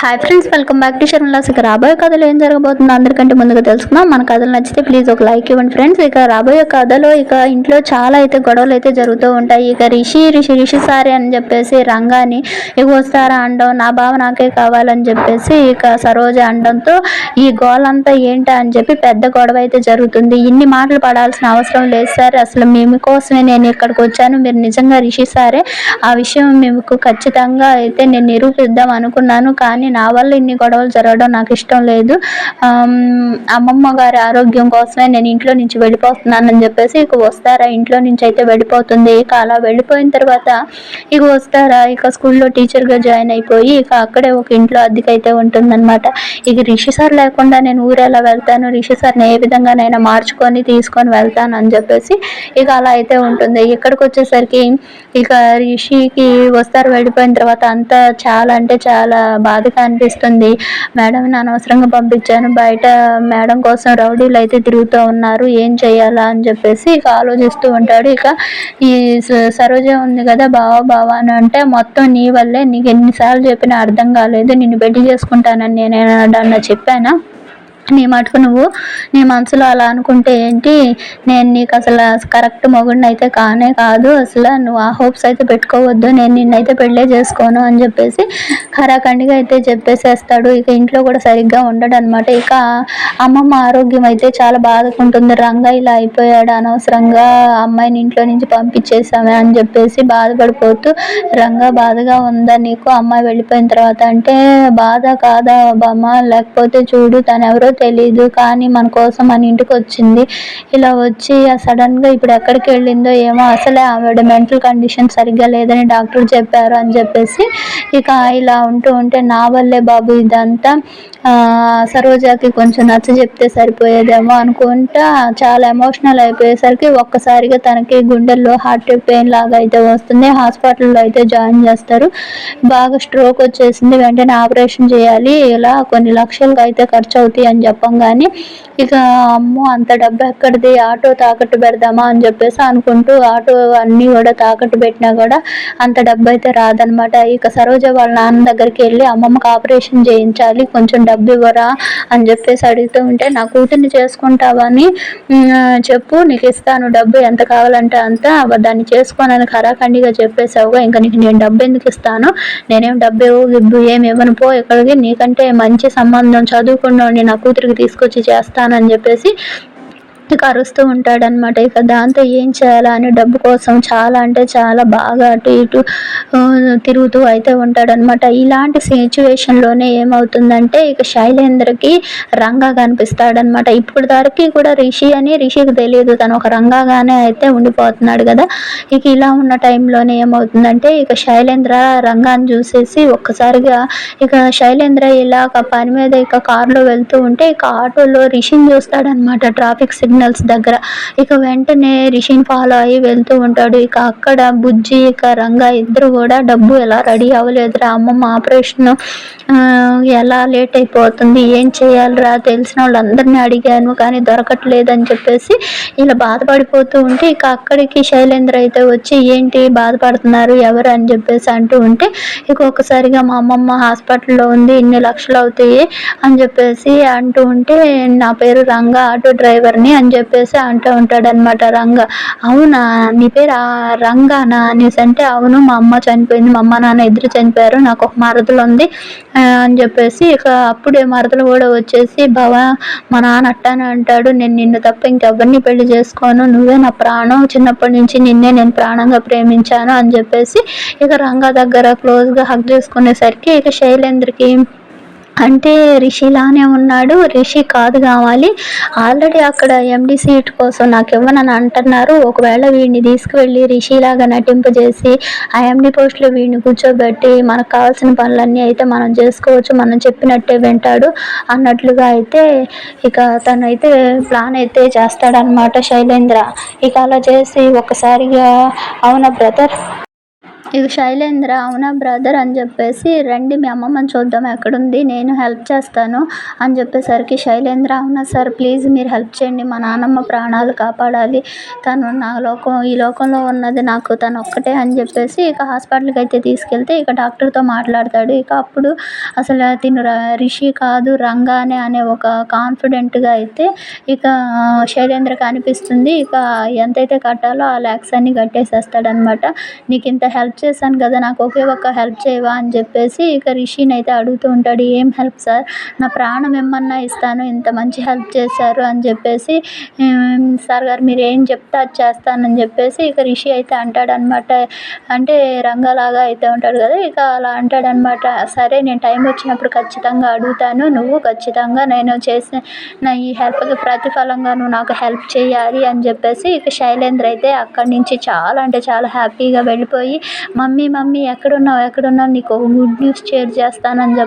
Hi friends welcome back to Sharmila's ఇక రాబోయే కథలో ఏం జరగబోతుందో అందరికంటే ముందుగా తెలుసుకుందాం. మన కథలు నచ్చితే ప్లీజ్ ఒక లైక్ ఇవ్వండి ఫ్రెండ్స్ ఇక రాబోయే కథలో ఇక ఇంట్లో చాలా అయితే గొడవలు అయితే జరుగుతూ ఉంటాయి. ఇక రిషి రిషి రిషి సారీ అని చెప్పేసి రంగాని ఇక వస్తారా అనడం నా బావ నాకే కావాలని చెప్పేసి ఇక సరోజ అనడంతో ఈ గోలంతా ఏంటా? అని చెప్పి పెద్ద గొడవ అయితే జరుగుతుంది. ఇన్ని మాటలు పడాల్సిన అవసరం లేదు సార్. అసలు మేము కోసమే నేను ఇక్కడికి వచ్చాను. మీరు నిజంగా రిషి సారే. ఆ విషయం మీకు ఖచ్చితంగా అయితే నేను నిరూపిద్దాం అనుకున్నాను. కానీ నా వల్ల ఇన్ని గొడవలు జరగడం నాకు ఇష్టం లేదు. అమ్మమ్మ గారి ఆరోగ్యం కోసమే నేను ఇంట్లో నుంచి వెళ్ళిపోతున్నానని చెప్పేసి ఇక వస్తారా? ఇంట్లో నుంచి అయితే వెళ్ళిపోతుంది. ఇక అలా వెళ్ళిపోయిన తర్వాత ఇక వస్తారా? ఇక స్కూల్లో టీచర్గా జాయిన్ అయిపోయి ఇక అక్కడే ఒక ఇంట్లో అద్దెకైతే ఉంటుందన్నమాట. ఇక రిషి సార్ లేకుండా నేను ఊరు ఎలా వెళ్తాను? రిషి సార్ని ఏ విధంగానైనా మార్చుకొని తీసుకొని వెళ్తాను అని చెప్పేసి ఇక అలా అయితే ఉంటుంది. ఇక్కడికి వచ్చేసరికి ఇక రిషికి వస్తారు వెళ్ళిపోయిన తర్వాత అంతా చాలా అంటే చాలా బాధ బాధగా అనిపిస్తుంది మేడంని అనవసరంగా పంపించాను. బయట మేడం కోసం రౌడీలు అయితే తిరుగుతూ ఉన్నారు. ఏం చేయాలా అని చెప్పేసి ఇక ఆలోచిస్తూ ఉంటాడు. ఇక ఈ సరోజ ఉంది కదా బావా బావా అని అంటే మొత్తం నీ వల్లే నీకు ఎన్నిసార్లు చెప్పినా అర్థం కాలేదు. నిన్ను పెళ్ళి చేసుకుంటానని నేను అన్న చెప్పానా? నీ మటుకు నువ్వు నీ మనసులో అలా అనుకుంటే ఏంటి? నేను నీకు అసలు కరెక్ట్ మొగుడిని అయితే కానే కాదు. అసలు నువ్వు ఆ హోప్స్ అయితే పెట్టుకోవద్దు. నేను నిన్నైతే పెళ్ళే చేసుకోను అని చెప్పేసి ఖరాఖండిగా అయితే చెప్పేసేస్తాడు. ఇక ఇంట్లో కూడా సరిగ్గా ఉండడు అనమాట ఇక అమ్మమ్మ ఆరోగ్యం అయితే చాలా బాధకుంటుంది రంగా ఇలా అయిపోయాడు అనవసరంగా. అమ్మాయిని ఇంట్లో నుంచి పంపించేసామే అని చెప్పేసి బాధపడిపోతూ రంగా బాధగా ఉందా నీకు? అమ్మాయి వెళ్ళిపోయిన తర్వాత అంటే బాధ కాదా బామ్మ? లేకపోతే చూడు తను ఎవరో తెలీదు కానీ మన కోసం మన ఇంటికి వచ్చింది. ఇలా వచ్చి సడన్గా ఇప్పుడు ఎక్కడికి వెళ్ళిందో ఏమో అసలే ఆవిడ మెంటల్ కండిషన్ సరిగ్గా లేదని డాక్టర్ చెప్పారు అని చెప్పేసి ఇక ఇలా ఉంటూ ఉంటే నా వల్లే బాబు ఇదంతా. సరోజాకి కొంచెం నచ్చ చెప్తే సరిపోయేదేమో అనుకుంటా చాలా ఎమోషనల్ అయిపోయేసరికి ఒక్కసారిగా తనకి గుండెల్లో హార్ట్ పెయిన్ లాగా అయితే వస్తుంది. హాస్పిటల్లో అయితే జాయిన్ చేస్తారు. బాగా స్ట్రోక్ వచ్చేసింది. వెంటనే ఆపరేషన్ చేయాలి. ఇలా కొన్ని లక్షలకు అయితే ఖర్చు అవుతాయి అని చెప్పంగానే ఇక అమ్మో అంత డబ్బు ఎక్కడిది? ఆటో తాకట్టు పెడదామా అని చెప్పేసి అనుకుంటూ ఆటో అన్నీ కూడా తాకట్టు పెట్టినా కూడా అంత డబ్బు అయితే రాదనమాట. ఇక సరోజ వాళ్ళ నాన్న దగ్గరికి వెళ్ళి అమ్మమ్మకి ఆపరేషన్ చేయించాలి కొంచెం డబ్బు ఇవ్వరా? అని చెప్పేసి అడుగుతూ ఉంటే నా కూతుర్ని చేసుకుంటావని చెప్పు నీకు ఇస్తాను డబ్బు ఎంత కావాలంటే అంత దాన్ని చేసుకోనని ఖరాఖండిగా చెప్పేసావుగా ఇంకా నీకు నేను డబ్బు ఎందుకు ఇస్తాను? నేనేం డబ్బు ఇవ్వు ఏమి ఇవ్వను పో ఇక్కడికి. నీకంటే మంచి సంబంధం చదువుకున్నోడిని నా కూతురికి తీసుకొచ్చి చేస్తానని చెప్పేసి అరుస్తూ ఉంటాడనమాట ఇక దాంతో ఏం చేయాలా అని డబ్బు కోసం చాలా అంటే చాలా బాగా అటు ఇటు తిరుగుతూ అయితే ఉంటాడనమాట ఇలాంటి సిచ్యువేషన్లోనే ఏమవుతుందంటే ఇక శైలేంద్రకి రంగా కనిపిస్తాడనమాట ఇప్పుడు వరకు కూడా రిషి అని రిషికి తెలియదు. తను ఒక రంగాగానే అయితే ఉండిపోతున్నాడు కదా. ఇక ఇలా ఉన్న టైంలోనే ఏమవుతుందంటే ఇక శైలేంద్ర రంగాన్ని చూసేసి ఒక్కసారిగా ఇక శైలేంద్ర ఇలా పని మీద ఇక కారులో వెళ్తూ ఉంటే ఇక ఆటోలో రిషిని చూస్తాడనమాట ట్రాఫిక్ సిగ్నల్ సిగ్నల్స్ దగ్గర. ఇక వెంటనే రిషిని ఫాలో అయ్యి వెళ్తూ ఉంటాడు. ఇక అక్కడ బుజ్జి ఇక రంగా ఇద్దరు కూడా డబ్బు ఎలా రెడీ అవ్వలేదురా? అమ్మమ్మ ఆపరేషన్ ఎలా లేట్ అయిపోతుంది? ఏం చేయాలిరా? తెలిసిన వాళ్ళందరినీ అడిగాను కానీ దొరకట్లేదు అని చెప్పేసి ఇలా బాధపడిపోతూ ఉంటే ఇక అక్కడికి శైలేంద్ర అయితే వచ్చి ఏంటి బాధపడుతున్నారు? ఎవరు? అని చెప్పేసి అంటూ ఉంటే ఇక ఒకసారిగా మా అమ్మమ్మ హాస్పిటల్లో ఉంది ఇన్ని లక్షలు అవుతాయి అని చెప్పేసి అంటూ ఉంటే నా పేరు రంగా ఆటో డ్రైవర్ని అని అని చెప్పేసి అంటూ ఉంటాడు అనమాట రంగ. అవునా? నీ పేరు రంగానా అనేసి అంటే అవును మా అమ్మ చనిపోయింది మా అమ్మ నాన్న ఇద్దరు చనిపోయారు నాకు ఒక మరదలు ఉంది అని చెప్పేసి ఇక అప్పుడే మరదలు కూడా వచ్చేసి భవ మా నాన్న అట్టానే అంటాడు నేను నిన్ను తప్ప ఇంకెవరిని పెళ్ళి చేసుకోను నువ్వే నా ప్రాణం చిన్నప్పటి నుంచి నిన్నే నేను ప్రాణంగా ప్రేమించాను అని చెప్పేసి ఇక రంగా దగ్గర క్లోజ్గా హక్ చేసుకునేసరికి ఇక శైలేంద్రకి అంటే రిషిలానే ఉన్నాడు. రిషి కాదు కావాలి. ఆల్రెడీ అక్కడ ఎండి సీట్ కోసం నాకు ఇవ్వనని అంటున్నారు. ఒకవేళ వీడిని తీసుకువెళ్ళి రిషిలాగా నటింపజేసి ఆ ఎండి పోస్ట్లో వీడిని కూర్చోబెట్టి మనకు కావాల్సిన పనులన్నీ అయితే మనం చేసుకోవచ్చు. మనం చెప్పినట్టే వింటాడు. అన్నట్లుగా అయితే ఇక తనైతే ప్లాన్ అయితే చేస్తాడనమాట శైలేంద్ర. ఇక అలా చేసి ఒకసారిగా అవునా బ్రదర్ ఇక శైలేంద్ర అవునా బ్రదర్ అని చెప్పేసి రండి మీ అమ్మమ్మని చూద్దాం ఎక్కడుంది నేను హెల్ప్ చేస్తాను అని చెప్పేసరికి శైలేంద్ర అవునా సార్ ప్లీజ్ మీరు హెల్ప్ చేయండి మా నాన్నమ్మ ప్రాణాలు కాపాడాలి. తను నా లోకం ఈ లోకంలో ఉన్నది నాకు తను ఒక్కటే అని చెప్పేసి ఇక హాస్పిటల్కి అయితే తీసుకెళ్తే ఇక డాక్టర్తో మాట్లాడతాడు. ఇక అప్పుడు అసలు తిను రిషి కాదు రంగానే అనే ఒక కాన్ఫిడెంట్గా అయితే ఇక శైలేంద్రకి అనిపిస్తుంది ఇక ఎంతైతే కట్టాలో ఆ ల్యాక్స్ అన్ని కట్టేసేస్తాడనమాట నీకు ఇంత హెల్ప్ చేశాను కదా నాకు ఒకే ఒక్క హెల్ప్ చేయవా అని చెప్పేసి ఇక రిషిని అయితే అడుగుతూ ఉంటాడు ఏం హెల్ప్ సార్? నా ప్రాణం ఏమన్నా ఇస్తాను? ఇంత మంచి హెల్ప్ చేశారు? అని చెప్పేసి సార్ గారు మీరు ఏం చెప్తే అది చేస్తానని చెప్పేసి ఇక రిషి అయితే అంటాడనమాట. అంటే రంగలాగా అయితే ఉంటాడు కదా ఇక అలా అంటాడనమాట. సరే నేను టైం వచ్చినప్పుడు ఖచ్చితంగా అడుగుతాను. నువ్వు ఖచ్చితంగా నేను చేసిన నా ఈ హెల్ప్కి ప్రతిఫలంగా నువ్వు నాకు హెల్ప్ చేయాలి అని చెప్పేసి ఇక శైలేంద్ర అయితే అక్కడి నుంచి చాలా అంటే చాలా హ్యాపీగా వెళ్ళిపోయి మమ్మీ మమ్మీ ఎక్కడున్నావు? ఎక్కడున్నావు? నీకు ఒక గుడ్ న్యూస్ షేర్ చేస్తానని చెప్పి